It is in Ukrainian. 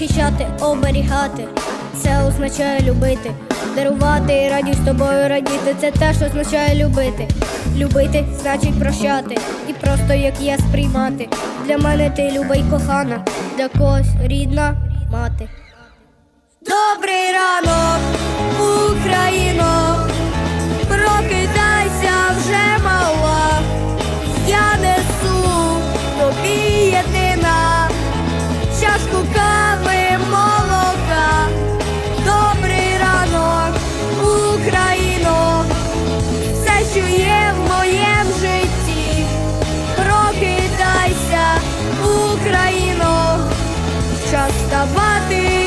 Захищати, оберігати, це означає любити, дарувати радість з тобою радіти. Це теж означає любити. Любити значить прощати, і просто як я сприймати. Для мене ти люба й кохана, для когось рідна мати. Добрий ранок, мати.